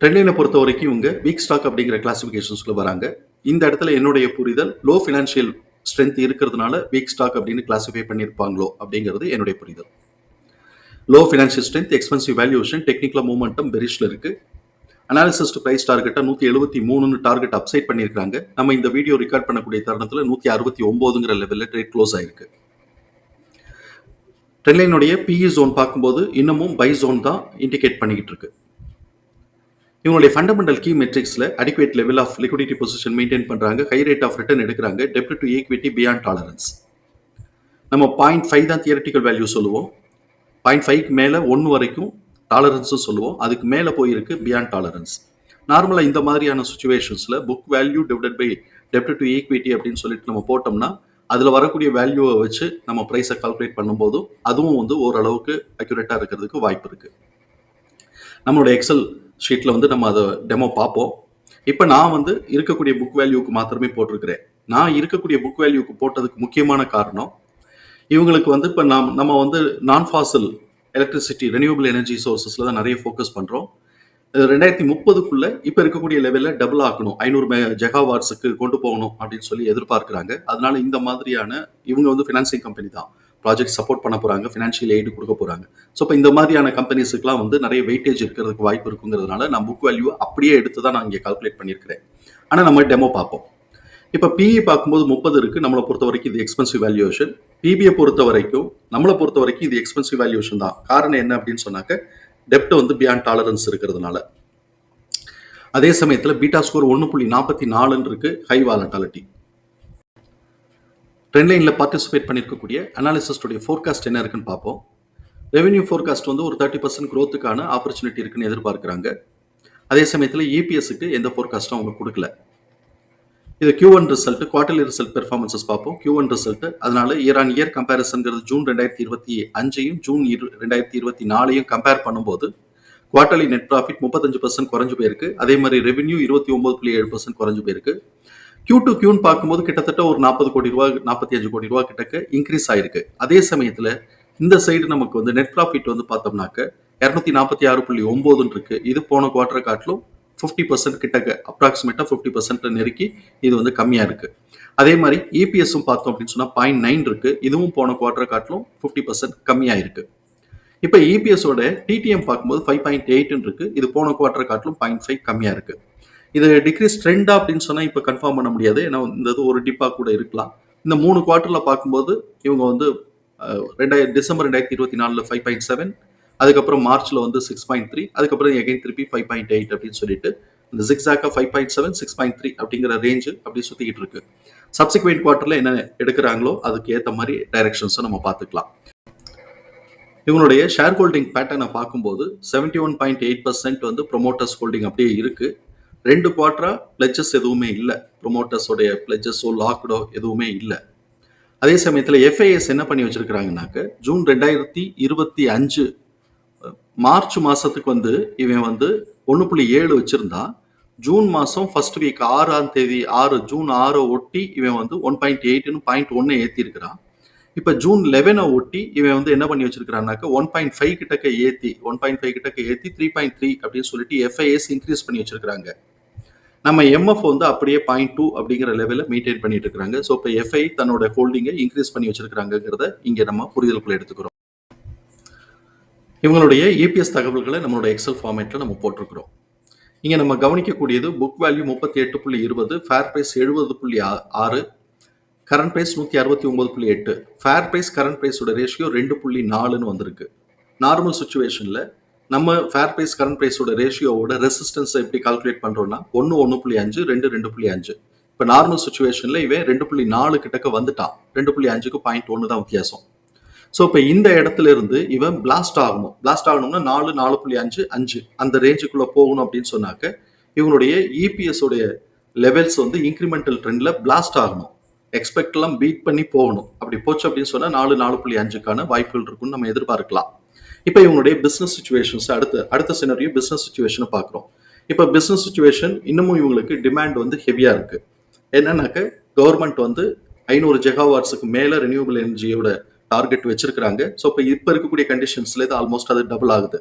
ட்ரெண்ட்லைனை பொறுத்த வரைக்கும் இவங்க வீக் ஸ்டாக் அப்படிங்கிற கிளாசிஃபிகேஷன்ஸ்ல வராங்க. இந்த இடத்துல என்னுடைய புரிதல் லோ ஃபினான்ஷியல் ஸ்ட்ரென்த் இருக்கிறதுனால வீக் ஸ்டாக் அப்படின்னு கிளாஸிஃபை பண்ணியிருப்பாங்களோ அப்படிங்கிறது என்னுடைய புரிதல். Low financial strength expensive valuation technical momentum பெரிஷ்ல இருக்குது அனாலிசிஸ்ட் ப்ரைஸ் டார்கெட்டாக நூற்றி எழுபத்தி மூணுன்னு டார்கெட் அப்சைட் பண்ணியிருக்காங்க நம்ம இந்த வீடியோ ரெக்கார்ட் பண்ணக்கூடிய தருணத்தில் நூற்றி அறுபத்தி ஒம்போதுங்கிற லெவலில் ட்ரேட் க்ளோஸ் ஆயிருக்கு. ட்ரெண்ட்லைனுடைய பிஇ ஜோன் பார்க்கும்போது இன்னமும் பை ஜோன் தான் இண்டிகேட் பண்ணிக்கிட்டு இருக்கு. இவங்களுடைய fundamental key மெட்ரிக்ஸில் adequate level of liquidity position maintain பண்ணுறாங்க ஹை ரேட் ஆஃப் ரிட்டர்ன் எடுக்கிறாங்க. டெப்ட் டு ஈக்விட்டி பியாண்ட் டாலரன்ஸ் நம்ம பாயிண்ட் ஃபைவ் தான் தியரட்டிக்கல் வேல்யூ சொல்லுவோம். பாயிண்ட் ஃபைவ்க்கு மேலே ஒன்று வரைக்கும் டாலரன்ஸும் சொல்லுவோம். அதுக்கு மேலே போயிருக்கு பியாண்ட் டாலரன்ஸ் நார்மலாக இந்த மாதிரியான சுச்சுவேஷன்ஸில் புக் வேல்யூ டிவைடட் பை டெப்ட் டு ஈக்விட்டி அப்படின்னு சொல்லிட்டு நம்ம போட்டோம்னா அதில் வரக்கூடிய வேல்யூவை வச்சு நம்ம ப்ரைஸை கால்குலேட் பண்ணும்போதும் அதுவும் வந்து ஓரளவுக்கு அக்யூரேட்டாக இருக்கிறதுக்கு வாய்ப்பு இருக்குது நம்மளோட எக்ஸல் ஷீட்டில் வந்து நம்ம அதை டெமோ பார்ப்போம். இப்போ நான் வந்து இருக்கக்கூடிய புக் வேல்யூக்கு மாத்திரமே போட்டிருக்கிறேன். நான் இருக்கக்கூடிய புக் வேல்யூக்கு போட்டதுக்கு முக்கியமான காரணம் இவங்களுக்கு வந்து இப்போ நாம் நம்ம வந்து நான் ஃபாசில் எலக்ட்ரிசிட்டி ரெனியூபிள் எனர்ஜி சோர்ஸஸில் தான் நிறைய ஃபோக்கஸ் பண்ணுறோம் ரெண்டாயிரத்தி முப்பதுக்குள்ளே இப்போ இருக்கக்கூடிய லெவலில் டபுள் ஆக்கணும். ஐநூறு மெ ஜெகாவாட்ஸுக்கு கொண்டு போகணும் அப்படின்னு சொல்லி எதிர்பார்க்குறாங்க. அதனால இந்த மாதிரியான இவங்க வந்து ஃபினான்சிங் கம்பெனி தான். ப்ராஜெக்ட் சப்போர்ட் பண்ண போகிறாங்க ஃபினான்ஷியல் எய்டு கொடுக்க போகிறாங்க ஸோ இப்போ இந்த மாதிரியான கம்பெனிஸுக்குலாம் வந்து நிறைய வெயிட்டேஜ் இருக்கிறதுக்கு வாய்ப்பு இருக்குங்கிறதுனால நான் புக் வேல்யூ அப்படியே எடுத்து தான் நான் இங்கே கால்குலேட் பண்ணியிருக்கிறேன். ஆனால் நம்ம டெமோ பார்ப்போம். இப்போ பிஇ பார்க்கும்போது முப்பது இருக்குது நம்மளை பொறுத்த வரைக்கும் இது எக்ஸ்பென்சிவ் வேல்யூவேஷன் பிபியை பொறுத்த வரைக்கும் நம்மளை பொறுத்த வரைக்கும் இது எக்ஸ்பென்சிவ் வேல்யூவேஷன் தான். காரணம் என்ன அப்படின்னு சொன்னாக்க டெப்ட் வந்து பியாண்ட் டாலரன்ஸ் இருக்கிறதுனால. அதே சமயத்தில் பீட்டா ஸ்கோர் ஒன்று புள்ளி நாற்பத்தி நாலுன்னு இருக்கு ஹை வாலட்டாலிட்டி ட்ரெண்ட் லைனில் பார்ட்டிசிபேட் பண்ணியிருக்கக்கூடிய அனாலிசிஸ்டுடைய ஃபோர்காஸ்ட் என்ன இருக்குன்னு பார்ப்போம். ரெவென்யூ ஃபோர்காஸ்ட் வந்து ஒரு தேர்ட்டி பர்சன்ட் க்ரோத்துக்கான ஆப்பர்ச்சுனிட்டி இருக்குன்னு எதிர்பார்க்குறாங்க. அதே சமயத்தில் இபிஎஸ்க்கு எந்த ஃபோர்காஸ்ட்டும் அவங்க கொடுக்கல. இது Q one result quarterly result performances பார்ப்போம். கியூ ஒன் ரிசல்ட் அதனால இயர் ஆன் இயர் கம்பேரிசன்கிறது ஜூன் ரெண்டாயிரத்தி இருபத்தி அஞ்சையும் ஜூன் இரு ரெண்டாயிரத்தி இருபத்தி நாலையும் கம்பேர் பண்ணும்போது குவார்டர்லி நெட் ப்ராஃபிட் முப்பத்தஞ்சு பர்சன்ட் குறைஞ்சு போயிருக்கு. அதே மாதிரி ரெவென்யூ இருபத்தி ஒன்பது புள்ளி ஏழு பர்சன்ட் குறைஞ்சு போயிருக்கு. கியூ டு கியூன்னு பார்க்கும்போது கிட்டத்தட்ட ஒரு நாற்பது கோடி ரூபா நாற்பத்தி அஞ்சு கோடி ரூபா கிட்டக்க இன்க்ரீஸ் ஆயிருக்கு. அதே சமயத்தில் இந்த சைடு நமக்கு வந்து நெட் ப்ராஃபிட் வந்து பார்த்தோம்னாக்க இரநூத்தி நாற்பத்தி ஆறு புள்ளி ஒம்போதுன்னு இருக்கு. இது போன குவார்டர் காட்டிலும் ஃபிஃப்டி பர்சன்ட் கிட்டக்க அப்ராக்சிமேட்டாக ஃபிஃப்டி பர்சன்ட் நெருக்கி இது வந்து கம்மியாக இருக்கு. அதே மாதிரி இபிஎஸும் பார்த்தோம் அப்படின்னு சொன்னால் பாயிண்ட் நைன் இருக்கு. இதுவும் போன குவார்டர் காட்டிலும் ஃபிஃப்டி பர்சன்ட் கம்மியாக இருக்கு. இப்போ இபிஎஸோட டிடிஎம் பார்க்கும்போது ஃபைவ் பாயிண்ட் எயிட்னு இருக்கு. இது போன குவார்டர் காட்டிலும் பாயிண்ட் ஃபைவ் கம்மியாக இருக்குது இது டிக்ரீஸ் ட்ரெண்டா அப்படின்னு சொன்னால் இப்போ கன்ஃபார்ம் பண்ண முடியாது. ஏன்னா இந்த இது ஒரு டிப்பாக கூட இருக்கலாம். இந்த மூணு குவார்ட்டரில் பார்க்கும்போது இவங்க வந்து ரெண்டாயிரம் டிசம்பர் ரெண்டாயிரத்தி இருபத்தி நாலில் ஃபைவ் பாயிண்ட் செவன் அதுக்கப்புறம் மார்ச்சில் வந்து சிக்ஸ் பாயிண்ட் த்ரீ அதுக்கப்புறம் எகைன் திருப்பி ஃபைவ் பாயிண்ட் எயிட் அப்படின்னு சொல்லிட்டு இந்த ஜிக்ஸாக்காக five point seven six point three அப்படிங்கிற ரேஞ்சு அப்படி சுற்றிக்கிட்டு இருக்கு. சப்சிக்வெண்ட் குவார்ட்டரில் என்ன எடுக்கிறாங்களோ அதுக்கு ஏற்ற மாதிரி டைரக்ஷன்ஸை நம்ம பார்த்துக்கலாம். இவங்களுடைய ஷேர் ஹோல்டிங் பேட்டர்னை பார்க்கும்போது seventy one point eight percent வந்து ப்ரொமோட்டர்ஸ் ஹோல்டிங் அப்படியே இருக்குது ரெண்டு குவார்ட்டராக பிளட்ஜஸ் எதுவுமே இல்லை. ப்ரொமோட்டர்ஸோடைய பிளட்ஜஸோ லாக்டோ எதுவுமே இல்லை. அதே சமயத்தில் எஃப்ஐஎஸ் என்ன பண்ணி வச்சிருக்கிறாங்கனாக்க ஜூன் ரெண்டாயிரத்தி இருபத்தி அஞ்சு மார்ச் மாதத்துக்கு வந்து இவன் வந்து ஒன்று புள்ளி ஏழு வச்சுருந்தான் ஜூன் மாதம் ஃபர்ஸ்ட் வீக் ஆறாம் தேதி ஆறு ஜூன் ஆறை ஒட்டி இவன் வந்து ஒன் பாயிண்ட் எயிட்னு பாயிண்ட் ஒன்று ஏற்றிருக்கிறான் இப்போ ஜூன் லெவனை ஒட்டி இவன் வந்து என்ன பண்ணி வச்சிருக்கிறான்னாக்க ஒன் பாயிண்ட் ஃபைவ் கிட்டக்க ஏற்றி ஒன் பாயிண்ட் ஃபைவ் கிட்டக்க ஏற்றி த்ரீ பாயிண்ட் த்ரீ அப்படின்னு சொல்லிட்டு எஃப்ஐஎஸ் இன்க்ரீஸ் பண்ணி வச்சிருக்கிறாங்க. நம்ம எம்எஃப் வந்து அப்படியே பாயிண்ட் டூ அப்படிங்கிற லெவலில் மெயின்டைன் பண்ணிட்டு இருக்காங்க ஸோ இப்போ எஃப்ஐ தன்னோட ஹோல்டிங்கை இன்க்ரீஸ் பண்ணி வச்சிருக்காங்கிறத இங்கே நம்ம புரிதலுக்குள்ள எடுத்துக்கிறோம். இவங்களுடைய இபிஎஸ் தகவல்களை நம்மளோட எக்ஸல் ஃபார்மேட்டில் நம்ம போட்டிருக்கிறோம். இங்கே நம்ம கவனிக்கக்கூடியது புக் வேல்யூ முப்பத்தி எட்டு புள்ளி இருபது ஃபேர் ப்ரைஸ் எழுபது புள்ளி ஆறு கரண்ட் ப்ரைஸ் நூற்றி அறுபத்தி ஒம்பது புள்ளி எட்டு ஃபேர் ப்ரைஸ் கரண்ட் ப்ரைஸோட ரேஷியோ ரெண்டு புள்ளி நாலுன்னு வந்திருக்கு. நார்மல் சுச்சுவேஷனில் நம்ம ஃபேர் ப்ரைஸ் கரண்ட் ப்ரைஸோட ரேஷியோவோட ரெசிஸ்டன்ஸை எப்படி கால்குலேட் பண்ணுறோம்னா ஒன்று ஒன்று புள்ளி அஞ்சு ரெண்டு ரெண்டு புள்ளி அஞ்சு. இப்போ நார்மல் சுச்சுவேஷனில் இவன் ரெண்டு புள்ளி நாலு கிட்டக்க வந்துட்டான். ரெண்டு புள்ளி அஞ்சுக்கு பாயிண்ட் ஒன்று தான் வித்தியாசம். ஸோ இப்போ இந்த இடத்துல இருந்து இவன் பிளாஸ்ட் ஆகணும். பிளாஸ்ட் ஆகணும்னா நாலு நாலு புள்ளி அஞ்சு அஞ்சு. அந்த ரேஞ்சுக்குள்ளே போகணும் அப்படின்னு சொன்னாக்க இவனுடைய இபிஎஸ் உடைய லெவல்ஸ் வந்து இன்க்ரிமெண்டல் ட்ரெண்டில் பிளாஸ்ட் ஆகணும். எக்ஸ்பெக்ட்லாம் பீட் பண்ணி போகணும். அப்படி போச்சு அப்படின்னு சொன்னால் நாலு நாலு புள்ளி அஞ்சுக்கான வாய்ப்புகள் இருக்குன்னு நம்ம எதிர்பார்க்கலாம். இப்போ இவங்களுடைய பிஸ்னஸ் சுச்சுவேஷன்ஸ் அடுத்த அடுத்த சினரியோ பிஸ்னஸ் சுச்சுவேஷனை பார்க்குறோம். இப்போ பிஸ்னஸ் சுச்சுவேஷன் இன்னமும் இவங்களுக்கு டிமாண்ட் வந்து ஹெவியாக இருக்குது என்னன்னாக்க கவர்மெண்ட் வந்து ஐநூறு ஜெகாவாட்ஸுக்கு மேலே ரெனியூபிள் எனர்ஜியோட டார்கெட் வச்சிருக்கிறாங்க. ஸோ இப்போ இப்போ இருக்கக்கூடிய கண்டிஷன்ஸ்ல இது ஆல்மோஸ்ட் அது டபுள் ஆகுது.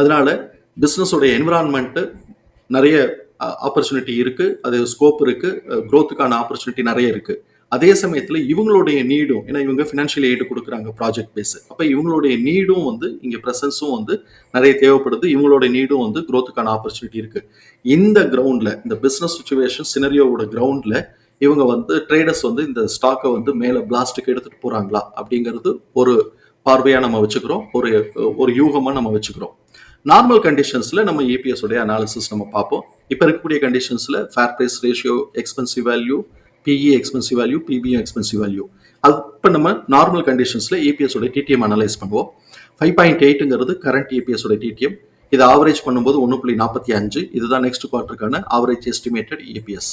அதனால பிஸ்னஸோட என்விரான்மெண்ட்டு நிறைய ஆப்பர்ச்சுனிட்டி இருக்குது அது ஸ்கோப் இருக்குது க்ரோத்துக்கான ஆப்பர்ச்சுனிட்டி நிறைய இருக்குது அதே சமயத்தில் இவங்களுடைய நீடும் ஏன்னா இவங்க ஃபினான்ஷியல் எய்டு கொடுக்குறாங்க ப்ராஜெக்ட் பேஸ் அப்போ இவங்களுடைய நீடும் வந்து இங்கே ப்ரெசன்ஸும் வந்து நிறைய தேவைப்படுது. இவங்களோட நீடும் வந்து க்ரோத்துக்கான ஆப்பர்ச்சுனிட்டி இருக்கு. இந்த கிரவுண்டில் இந்த பிஸ்னஸ் சுச்சுவேஷன் சினரியோவோட கிரவுண்டில் இவங்க வந்து ட்ரேடர்ஸ் வந்து இந்த ஸ்டாக்கை வந்து மேலே பிளாஸ்டுக்கு எடுத்துகிட்டு போகிறாங்களா அப்படிங்கிறது ஒரு பார்வையாக நம்ம வச்சுக்கிறோம். ஒரு ஒரு யூகமாக நம்ம வச்சுக்கிறோம். நார்மல் கண்டிஷன்ஸில் நம்ம ஏபிஎஸ் உடைய அனாலிசிஸ் நம்ம பார்ப்போம். இப்போ இருக்கக்கூடிய கண்டிஷன்ஸில் fair price ratio expensive value PE expensive value பிபியும் expensive value அது இப்போ நம்ம நார்மல் கண்டிஷன்ஸில் EPS உடைய டிடிஎம் அனலைஸ் பண்ணுவோம். ஃபைவ் பாயிண்ட் எயிட்டுங்கிறது கரண்ட் EPS உடைய டிடிஎம் இதை ஆவரேஜ் பண்ணும்போது ஒன்று புள்ளி நாற்பத்தி அஞ்சு. இதுதான் நெக்ஸ்ட் குவார்ட்டருக்கான ஆவரேஜ் எஸ்டிமேட்டட் ஏபிஎஸ்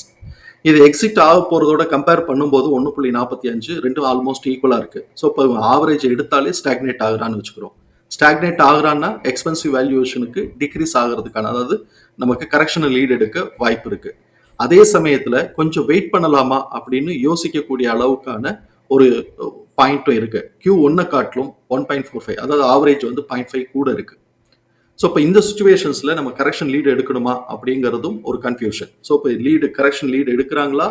இது எக்ஸிட் ஆக போகிறதோட கம்பேர் பண்ணும்போது ஒன்று புள்ளி நாற்பத்தி அஞ்சு ரெண்டும் ஆல்மோஸ்ட் ஈக்குவலாக இருக்குது ஸோ இப்போ ஆவரேஜ் எடுத்தாலே ஸ்டாக்னேட் ஆகுறான்னு வச்சுக்கிறோம். ஸ்டாக்னேட் ஆகுறான்னா எக்ஸ்பென்சிவ் வேல்யூவேஷனுக்கு டிக்ரீஸ் ஆகிறதுக்கான அதாவது நமக்கு கரெக்ஷனல் லீட் எடுக்க வாய்ப்பு இருக்குது அதே சமயத்துல கொஞ்சம் வெயிட் பண்ணலாமா அப்படின்னு யோசிக்கக்கூடிய அளவுக்கான ஒரு பாயிண்ட்டும் இருக்கு. கியூ ஒன்னை காட்டிலும் ஒன் பாயிண்ட் ஃபோர் ஃபைவ் அதாவது ஆவரேஜ் வந்து பாயிண்ட் ஃபைவ் கூட இருக்கு. ஸோ இப்போ இந்த சுச்சுவேஷன்ஸ்ல நம்ம கரெக்ஷன் லீடு எடுக்கணுமா அப்படிங்கிறதும் ஒரு கன்ஃபியூஷன் ஸோ இப்போ லீடு கரெக்ஷன் லீடு எடுக்கிறாங்களா?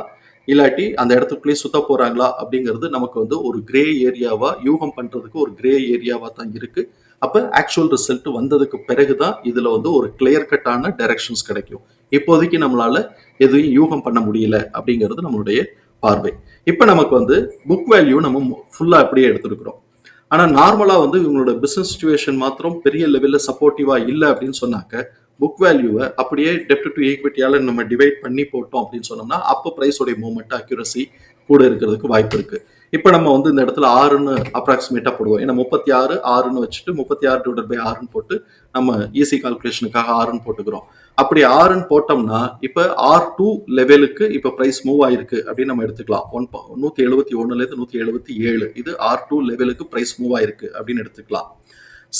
இல்லாட்டி அந்த இடத்துக்குள்ளேயே சுத்த போறாங்களா அப்படிங்கிறது நமக்கு வந்து ஒரு கிரே ஏரியாவா யூகம் பண்றதுக்கு ஒரு கிரே ஏரியாவா தான் இருக்கு. அப்ப ஆக்சுவல் ரிசல்ட் வந்ததுக்கு பிறகுதான் இதுல வந்து ஒரு கிளியர் கட்டான டைரக்ஷன்ஸ் கிடைக்கும். இப்போதைக்கு நம்மளால எதுவும் யூகம் பண்ண முடியல அப்படிங்கிறது நம்மளுடைய பார்வை. இப்போ நமக்கு வந்து புக் வேல்யூ நம்ம ஃபுல்லா அப்படியே எடுத்துருக்குறோம். ஆனா நார்மலா வந்து இவங்களோட பிசினஸ் சுச்சுவேஷன் மாத்திரம் பெரிய லெவல்ல சப்போர்ட்டிவா இல்லை அப்படின்னு சொன்னாக்க புக் வேல்யூவை அப்படியே டெப்ட் டு ஈக்விட்டியால நம்ம டிவைட் பண்ணி போட்டோம் அப்படின்னு சொன்னோம்னா அப்போ ப்ரைஸோட மூவ்மெண்ட் அக்யூரசி கூட இருக்கிறதுக்கு வாய்ப்பு இருக்கு. இப்போ நம்ம வந்து இந்த இடத்துல ஆறுன்னு அப்ராக்சிமேட்டா போடுவோம். ஏன்னா முப்பத்தி ஆறு ஆறுன்னு வச்சுட்டு முப்பத்தி ஆறு டிவைட் பை ஆறுன்னு போட்டு நம்ம ஈஸி கால்குலேஷனுக்காக ஆறுன்னு போட்டுக்கிறோம். அப்படி ஆறுன்னு போட்டோம்னா இப்போ ஆர் டூ லெவலுக்கு இப்போ ப்ரைஸ் மூவ் ஆயிருக்கு அப்படின்னு நம்ம எடுத்துக்கலாம். ஒன் நூற்றி எழுபத்தி ஒன்றுலேருந்து நூற்றி எழுபத்தி ஏழு. இது ஆர் டூ லெவலுக்கு ப்ரைஸ் மூவ் ஆயிருக்கு அப்படின்னு எடுத்துக்கலாம்.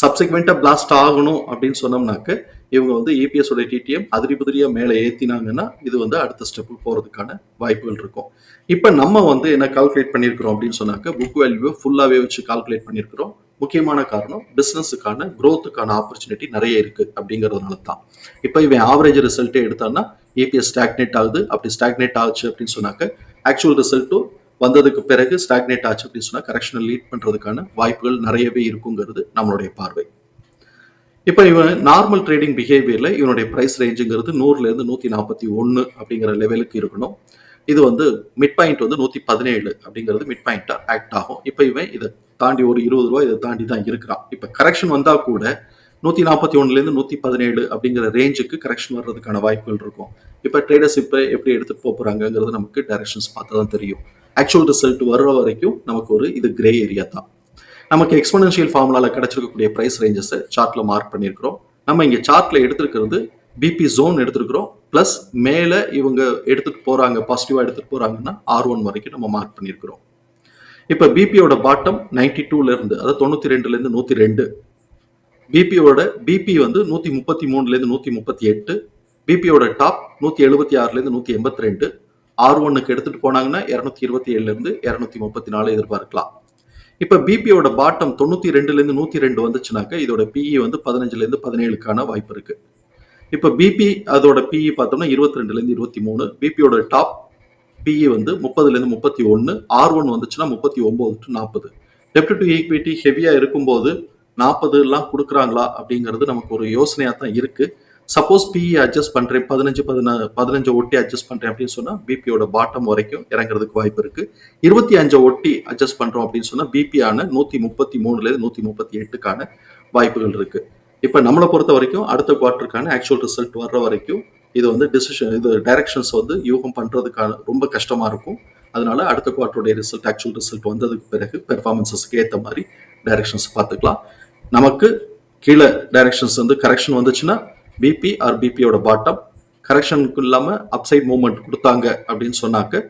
சப்சிக்வெண்ட்டாக பிளாஸ்ட் ஆகணும் அப்படின்னு சொன்னோம்னாக்க இவங்க வந்து ஏபிஎஸ் உடைய டிடிஎம் அதிரி புதிரியாக மேலே ஏற்றினாங்கன்னா இது வந்து அடுத்த ஸ்டெப்பு போகிறதுக்கான வாய்ப்புகள் இருக்கும். இப்போ நம்ம வந்து என்ன கால்குலேட் பண்ணியிருக்கிறோம் அப்படின்னு சொன்னாக்க புக் வேல்யூவை ஃபுல்லாகவே வச்சு கால்குலேட் பண்ணியிருக்கிறோம். முக்கியமான காரணம் பிஸ்னஸுக்கான க்ரோத்துக்கான ஆப்பர்ச்சுனிட்டி நிறைய இருக்கு அப்படிங்கிறதுனால தான். இப்போ இவன் ஆவரேஜ் ரிசல்ட்டே எடுத்தான்னா ஏபிஎஸ் ஸ்டாக்னேட் ஆகுது. அப்படி ஸ்டாக்னேட் ஆச்சு அப்படின்னு சொன்னாக்க ஆக்சுவல் ரிசல்ட்டும் வந்ததுக்கு பிறகு ஸ்டாக்னேட் ஆச்சு அப்படின்னு சொன்னால் கரெக்ஷனை லீட் பண்ணுறதுக்கான வாய்ப்புகள் நிறையவே இருக்குங்கிறது நம்மளுடைய பார்வை. இப்போ இவன் நார்மல் ட்ரேடிங் பிஹேவியரில் இவனுடைய ப்ரைஸ் ரேஞ்சுங்கிறது நூறுலேருந்து நூற்றி நாற்பத்தி ஒன்று அப்படிங்கிற லெவலுக்கு இருக்கணும். இது வந்து மிட் பாயிண்ட் வந்து நூற்றி பதினேழு அப்படிங்கிறது மிட் பாயிண்ட்டாக ஆக்ட் ஆகும். இப்போ இவன் இதை தாண்டி ஒரு இருபது ரூபா இதை தாண்டி தான் இருக்கிறான். இப்போ கரெக்ஷன் வந்தால் கூட நூற்றி நாற்பத்தி ஒன்றுலேருந்து நூற்றி பதினேழு அப்படிங்கிற ரேஞ்சுக்கு கரெக்ஷன் வர்றதுக்கான வாய்ப்புகள் இருக்கும். இப்போ ட்ரேடர்ஸ் இப்போ எப்படி எடுத்துகிட்டு போக போகிறாங்கங்கிறது நமக்கு டைரக்ஷன்ஸ் பார்த்து தான் தெரியும். ஆக்சுவல் ரிசல்ட் வர்ற வரைக்கும் நமக்கு ஒரு இது கிரே ஏரியா தான். நமக்கு எக்ஸ்பனன்ஷியல் ஃபார்முலாவில் கிடச்சிருக்கக்கூடிய பிரைஸ் ரேஞ்சஸை சார்ட்டில் மார்க் பண்ணியிருக்கிறோம். நம்ம இங்கே சார்ட்டில் எடுத்திருக்கிறது பிபி ஜோன் எடுத்திருக்கிறோம். ப்ளஸ் மேலே இவங்க எடுத்துகிட்டு போகிறாங்க பாசிட்டிவாக எடுத்துகிட்டு போகிறாங்கன்னா ஆர் ஒன் வரைக்கும் நம்ம மார்க் பண்ணியிருக்கிறோம். இப்போ பிபியோட பாட்டம் நைன்டி டூலேருந்து அதாவது தொண்ணூற்றி ரெண்டுலேருந்து நூற்றி ரெண்டு. பிபியோட பிபி வந்து நூற்றி முப்பத்தி மூணுலேருந்து நூற்றி முப்பத்தி எட்டு. பிபியோட டாப் நூற்றி எழுபத்தி ஆறுலேருந்து நூற்றி எண்பத்தி ரெண்டு. ஆர் ஒன்னுக்கு எடுத்துட்டு போனாங்கன்னா இரநூத்தி இருபத்தி ஏழுல இருந்து முப்பத்தி நாலு எதிர்பார்க்கலாம். இப்போ பிபியோட பாட்டம் தொண்ணூற்றி ரெண்டுலேருந்து நூற்றி ரெண்டு வந்துச்சுனாக்கா இதோட பிஇ வந்து பதினஞ்சுலேருந்து பதினேழுக்கான வாய்ப்பு இருக்குது இப்போ பிபி அதோட பிஇ பார்த்தோம்னா இருபத்தி ரெண்டுலேருந்து இருபத்தி மூணு. பிபியோட டாப் பிஇ வந்து முப்பதுலேருந்து முப்பத்தி ஒன்று ஆர் ஒன் வந்துச்சுன்னா முப்பத்தி ஒம்பது டு நாற்பது. டெப்ட் டு ஈக்விட்டி ஹெவியாக இருக்கும்போது நாற்பது எல்லாம் கொடுக்குறாங்களா அப்படிங்கிறது நமக்கு ஒரு யோசனையாக தான் இருக்குது சப்போஸ் பிஇ அட்ஜஸ்ட் பண்ணுறேன் பதினஞ்சு பதினா பதினஞ்சு ஒட்டி அட்ஜஸ்ட் பண்ணுறேன் அப்படின்னு சொன்னால் பிபியோட பாட்டம் வரைக்கும் இறங்குறதுக்கு வாய்ப்பு இருக்குது இருபத்தி அஞ்சு ஒட்டி அட்ஜஸ்ட் பண்ணுறோம் அப்படின்னு சொன்னால் பிபி ஆன முப்பத்தி மூணுலேருந்து நூற்றி முப்பத்தி எட்டுக்கான வாய்ப்புகள் இருக்குது இப்போ நம்மளை பொறுத்த வரைக்கும் அடுத்த குவார்ட்டருக்கான ஆக்சுவல் ரிசல்ட் வர்ற வரைக்கும் இது வந்து டிசிஷன் இது டைரக்ஷன்ஸ் வந்து யூகம் பண்ணுறதுக்கான ரொம்ப கஷ்டமாக இருக்கும். அதனால அடுத்த குவார்ட்டருடைய ரிசல்ட் ஆக்சுவல் ரிசல்ட் வந்ததுக்கு பிறகு பெர்ஃபார்மன்ஸஸ்க்கு ஏற்ற மாதிரி டைரக்ஷன்ஸ் பார்த்துக்கலாம். நமக்கு கீழே டைரக்ஷன்ஸ் வந்து கரெக்ஷன் வந்துச்சுன்னா பிபி ஆர் பிபியோட பாட்டம் கரெக்ஷனுக்கு இல்லாமல் அப்சைட் மூவ்மெண்ட் கொடுத்தாங்க அப்படின்னு சொன்னாக்க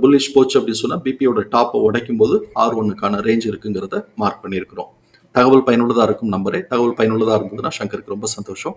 புல்லிஷ் போச்சு அப்படின்னு சொன்னால் பிபியோட டாப்பை உடைக்கும் போது ஆர் ஒன்னுக்கான ரேஞ்ச் இருக்குங்கிறத மார்க் பண்ணியிருக்கிறோம். தகவல் பயனுள்ளதாக இருக்கும் நம்பரே. தகவல் பயனுள்ளதாக இருந்ததுன்னா சங்கருக்கு ரொம்ப சந்தோஷம்.